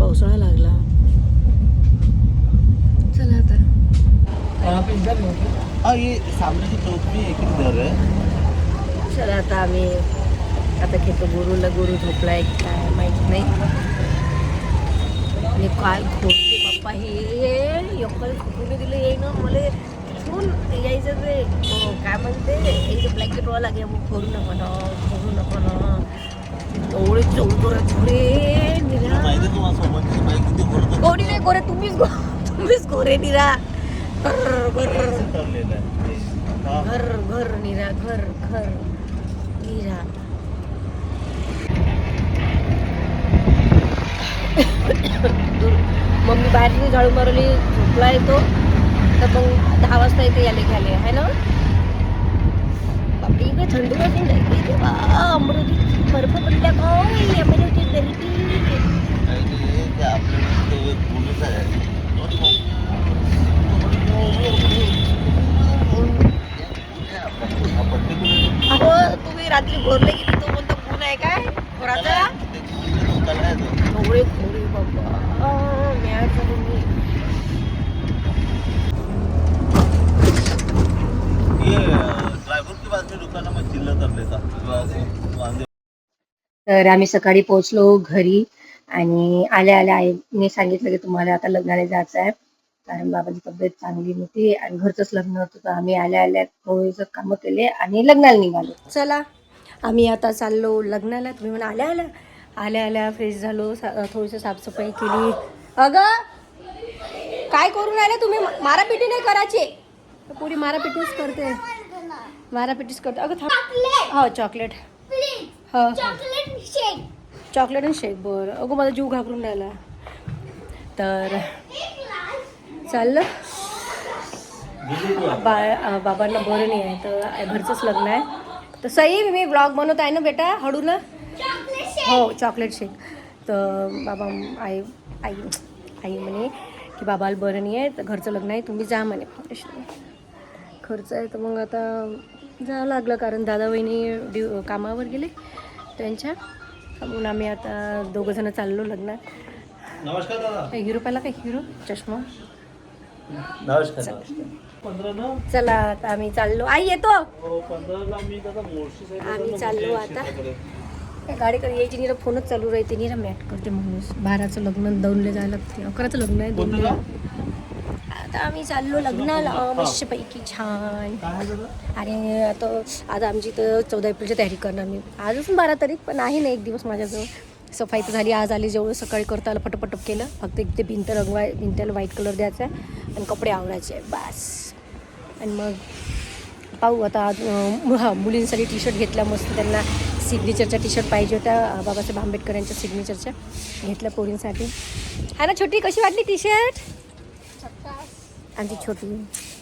पावसाळा लागला. चला आता. हाँ एक ही है। चला आता आम्ही. आता घेतो गुरुला गुरु झोपलाय काय माहीत नाही. आणि काय खोटते पप्पा हे एकाला झोपून दिलं येईन मला तिथून यायचं ते. अं, काय म्हणते? यायचं ब्लँकेट व्हावं लागेल मग फोडू नको ना फोडू नको ना. एवढे निरा गोरी नाही गोरे तुम्हीच गो तुम्हीच गोरे निरा घर घर निरा घर घर निरा दूर- मम्मी बाहेर झाडू मारली झोपला येतो तर मग दहा वाजता इथे याले घ्याले आहे ना? बापरे इकडे थंडी वाजून ते आपल्याकडे तो एक पोलीस आहे हा particular अहो तुम्ही रात्री भरले की तो कोणता गुण आहे काय? घोराचा त्याची लोकल आहे तो. एवढे खोडे बाबा मॅच मी ये ड्रायव्हर की बाजू में रुका ना मैं चिल्ला कर लेता वांदे तर आम्ही सकाळी पोहोचलो घरी आणि आल्या आल्या आईने सांगितलं की तुम्हाला आता लग्नाला जायचं आहे. कारण बाबाची तब्येत चांगली नव्हती आणि घरचंच लग्न होतं तर आम्ही आल्या आल्या थोडेसे कामं केले आणि लग्नाला निघालो. चला आम्ही आता चाललो लग्नाला. तुम्ही म्हणा आल्या आल्या? आल्या आल्या फ्रेश झालो सा- थोडीशी साफसफाई केली. अगं काय करून आले तुम्ही? मारापिटी नाही करायची. पुरी मारापिटीच करते. मारापिटीच करते. अगं थांब. हो चॉकलेट हो. हो. चॉकलेट आणि शेक बरं. अगं माझा जीव घाबरून राहिला. तर चाललं. बा बाबांना बरं नाही आहे तर घरचंच लग्न आहे. तर सई मी ब्लॉग बनवत आहे ना बेटा हळू ना हो चॉकलेट शेक तर बाबा आई आई आई म्हणे की बाबाला बरं नाही आहे तर घरचं लग्न आहे तुम्ही जा म्हणे. खर्च आहे तर मग आता जावं लागलं कारण दादा वहिनी ड्यू कामावर गेले. त्यांच्या. म्हणून आम्ही आता दोघं जण चाललो लग्नात. नमस्कार दादा. हिरो पाहिला काय हिरो? चष्मा. नमस्कार नमस्कार. पंधरा ना? चला आता आम्ही चाललो. आई येतो. हो आम्ही चाललो आता. गाडीकडे यायची निरा फोनच चालू राहते. निरा मॅट करते माणूस बाराचं लग्न दौनले जायला लागते. अकराचं लग्न आहे दोनला? आता आम्ही चाललो लग्नाला. मस्तपैकी छान. आणि आता आता आमची तर चौदा एप्रिलची तयारी करणार मी. अजून बारा तारीख पण आहे ना एक दिवस माझ्याजवळ. सफाई तर झाली आज आली जेवढं सकाळी करता आलं पटपटप केलं. फक्त एक ते भिंत रंगवाय भिंतीला व्हाईट कलर द्यायचा आहे आणि कपडे आवडायचे बस. आणि मग पाहू आता आज मुलींसाठी टी शर्ट घेतला मस्त. त्यांना सिग्नेचरच्या टी शर्ट पाहिजे होत्या. बाबासाहेब आंबेडकर यांच्या सिग्नेचरच्या घेतल्या पोरींसाठी. हा ना छोटी कशी वाटली टी शर्ट आमची छोटी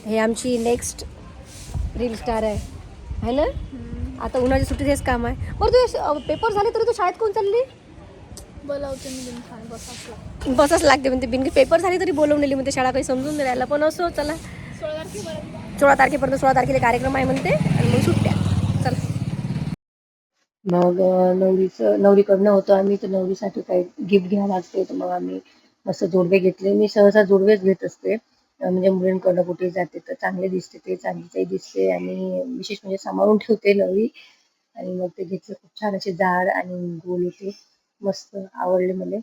हे आमची नेक्स्ट रील स्टार आहे. है ना? आता उन्हाळ्याच्या सुट्टीत हेच काम आहे. बरं तू पेपर झाले तरी तू शाळेत कोण चालली? बोलावते मी बसाच लागते बसच लागते म्हणते बिनकी पेपर झाले तरी बोलवलेली म्हणते शाळा काही समजून नाही राहिला. पण असो चला. सोळा तारखेपर्यंत. सोळा तारखेपर्यंत सोळा तारखेला कार्यक्रम आहे म्हणते आणि मग सुट्ट्या. चला. मग नवरीचं नवरीकडनं होतं आम्ही तर नवरीसाठी काही गिफ्ट घ्यावं लागते तर मग आम्ही मस्त जोडवे घेतले. मी सहसा जोडवेच घेत असते. म्हणजे मुलींकडनं कुठे जाते तर चांगले दिसते ते चांगलीचंही दिसते आणि विशेष म्हणजे सांभाळून ठेवते नवी आणि मग ते घेतलं खूप छान असे जाड आणि गोल होते. मस्त आवडले मला.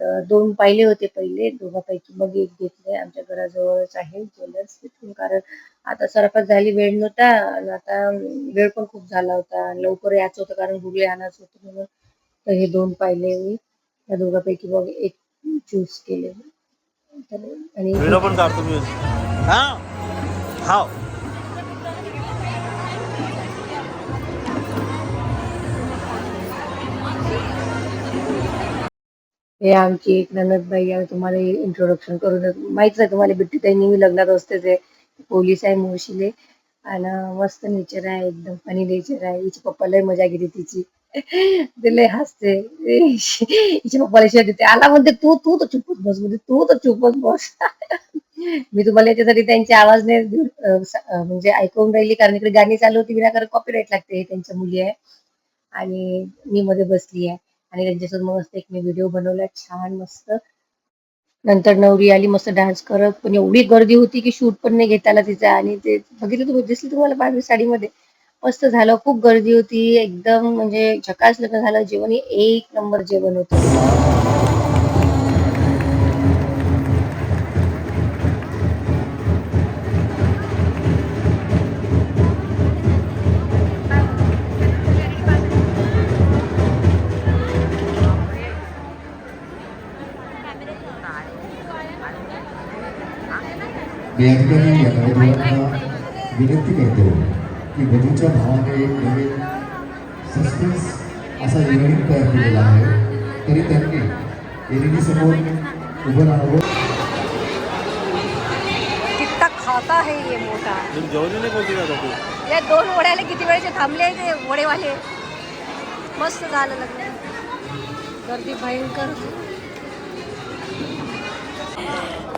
तर दोन पाहिले होते पहिले दोघांपैकी मग एक घेतले. आमच्या घराजवळच आहे ज्वेलर्स तिथून कारण आता सराफत झाली वेळ नव्हता आणि आता वेळ पण खूप झाला होता आणि लवकर यायचं होतं कारण गुगले आणायचं होतं म्हणून. तर हे दोन पाहिले मी. त्या दोघांपैकी मग एक चूज केले आणि व्हिडिओ पण काढतो मी. हा? हा हे आमची एक ननदबाई आहे तुम्हाला इंट्रोडक्शन करून माहितीच आहे तुम्हाला बिट्टी ताई नेहमी लग्नात असते ते. पोलीस आहे मुळशीले आणि मस्त नेचर आहे एकदम आणि नेचर आहे. हिच्या पप्पा लय मजा घेते तिची. ते लय हसते. हिच्या पप्पाला शिवाय देते. आला म्हणते तू तू तर चुपच बस म्हणजे तू तर चुपच बस. मी तुम्हाला याच्यासाठी त्यांचे आवाज नाही म्हणजे ऐकून राहिली कारण इकडे गाणी चालू होती विनाकारण कॉपीराईट लागते त्यांच्या मुली आहे. आणि मी मध्ये बसली आहे. आणि त्यांच्यासोबत मस्त एक मी व्हिडिओ बनवला छान मस्त. नंतर नवरी आली मस्त डान्स करत पण एवढी गर्दी होती की शूट पण नाही घेता आला तिचा. आणि ते बघितलं तुम्ही दिसली तुम्हाला पांढरी साडीमध्ये? मस्त झालं खूप गर्दी होती. एकदम म्हणजे झकास लग्न झालं. जेवण हे एक नंबर जेवण होतं. या ठिकाणी या विनंती करतो. की वधूच्या भावाने एक नवीन सस्पेन्स असा इव्हेंट तयार केलेला आहे. तरी त्यांनी एलईडी समोर उभं राहावं. कितना खाता है ये मोठा या दोन वड्याला किती वेळचे थांबले ते वडेवाले? मस्त झालं लग्न. गर्दी भयंकर होती.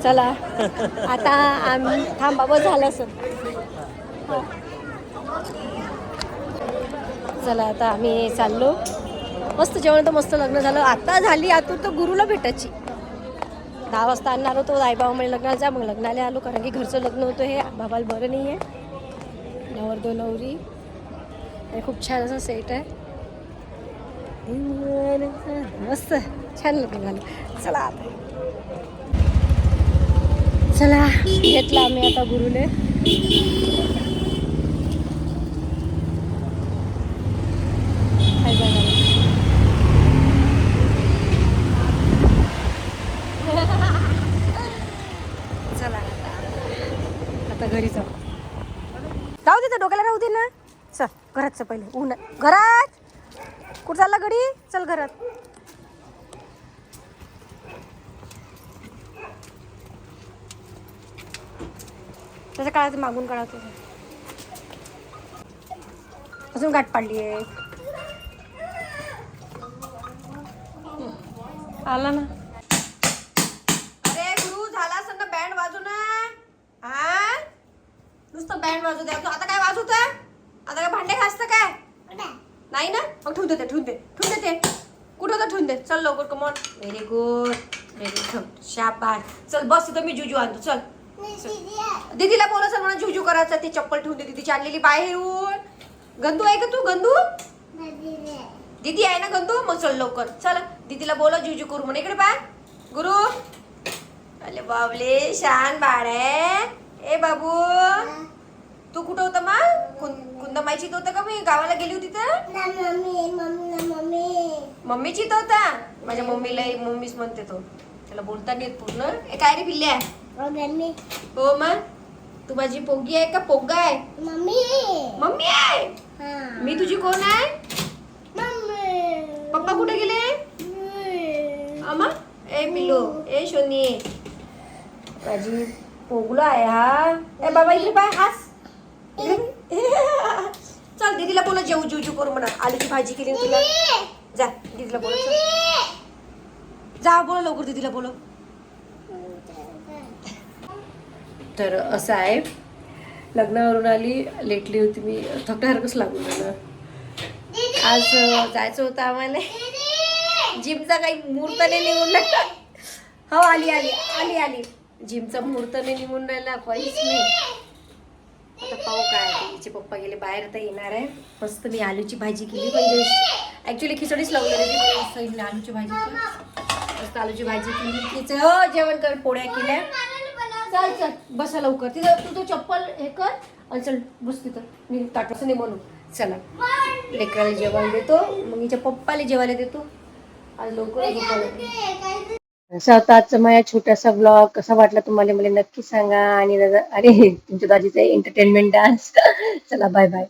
चला आता आम्ही थांबा बस झालं असं चला आता आम्ही चाललो. मस्त जेवण तर मस्त लग्न झालं. आता झाली आतून तर गुरुला भेटायची. दहा वाजता आणणार होतो आईबाबा म्हणे लग्नाला जा. मग लग्नाला आलो कारण की घरचं लग्न होतं हे. बाबाला बरं नाही आहे नवरदो नवरी. आणि खूप छान असं सेट आहे. मस्त. छान लग्न झालं. चला आता. चला घेतला आम्ही आता गुरुने काय बघायला. चला आता आता घरी जाऊ तर डोक्याला राहू दे ना. चल घरात चल पहिले. ऊन घरात! कुठं चालला गडी चल घरात. त्याच्या काळात मागून काढा तुझं अजून गाठ पाडली आहे. आला ना. अरे गुरु झाला असं ना बँड वाजू ना हा नुसतं बँड वाजू द्या. तू आता काय वाजवत आता काय भांडे घासतं काय? नाही ना? मग ठेवून दे ते, ठेवून दे ठेवून दे ते कुठं होतं ठेवून दे? चल लवकर come on very good very good शाबास. चल बस इथं मी जुजू आणतो चल. दीदीला बोला चल मला जुजू करायचं ती चप्पल ठेवून दे दीदीची आणलेली बाहेरून गंदू आहे का तू गंदू? दीदी आहे ना गंदू? मग चल लवकर. चल दीदीला बोला जुजू करू म्हणे इकडे पाय. गुरु. अरे बाबले शान बाळ आहे. ए बाबू. तू कुठं होता कुं कुंदमाईची होतं का? मी गावाला गेली होती तर? मम्मीची इथं होता? माझ्या मम्मीला मम्मीच म्हणते तो. त्याला बोलता नाही पूर्ण. ए काय रे पिल्ल्या? हो मग तू माझी पोगी आहे का? पोग्गा आहे? मम्मी. आहे? मी तुझी कोण आहे? पप्पा कुठे गेले? अम्मा ए पिल्लू. ए शोनी. माझी पोगलो आहे हा. ए बाबा इकडे पाय हास. चल दीदीला बोला जेऊ जेवू करू म्हणा. आलूची भाजी केली ना तुला. जा दीदीला बोला चल. जा बोला लवकर दीदीला बोला तर असं आहे. लग्नावरून आली लेटली होती मी. थकल्यासारखंच लागून झालं आज अं, जायचं होतं आम्हाला. जिमचा काही मुहूर्त नाही निघून राहिला. हो आली आली आली आली. जिमचा मुहूर्त नाही निघून राहिला. काहीच नाही. आता पाहू काय? ते. हिचे पप्पा गेले बाहेर आता येणार आहे. मस्त मी आलूची भाजी केली म्हणजे ऍक्च्युली खिचडीच लावलेली होती आलूची भाजी केली. मस्त आलूची भाजी केली. तिचं हो, जेवण कर पोळ्या केल्या. चल चल बसा लवकर. तिथं तू तो चप्पल हे कर. आणि चल बस तिथं. मी ताटाचं नाही म्हणू चला. लेकराला जेवायला देतो. मग हिच्या पप्पाला जेवायला देतो. आज लवकर असा होता आजचा छोटासा ब्लॉग कसा वाटला तुम्हाला मला नक्की सांगा. आणि दादा अरे तुमच्या दाजीचा एंटरटेनमेंट डान्स चला बाय बाय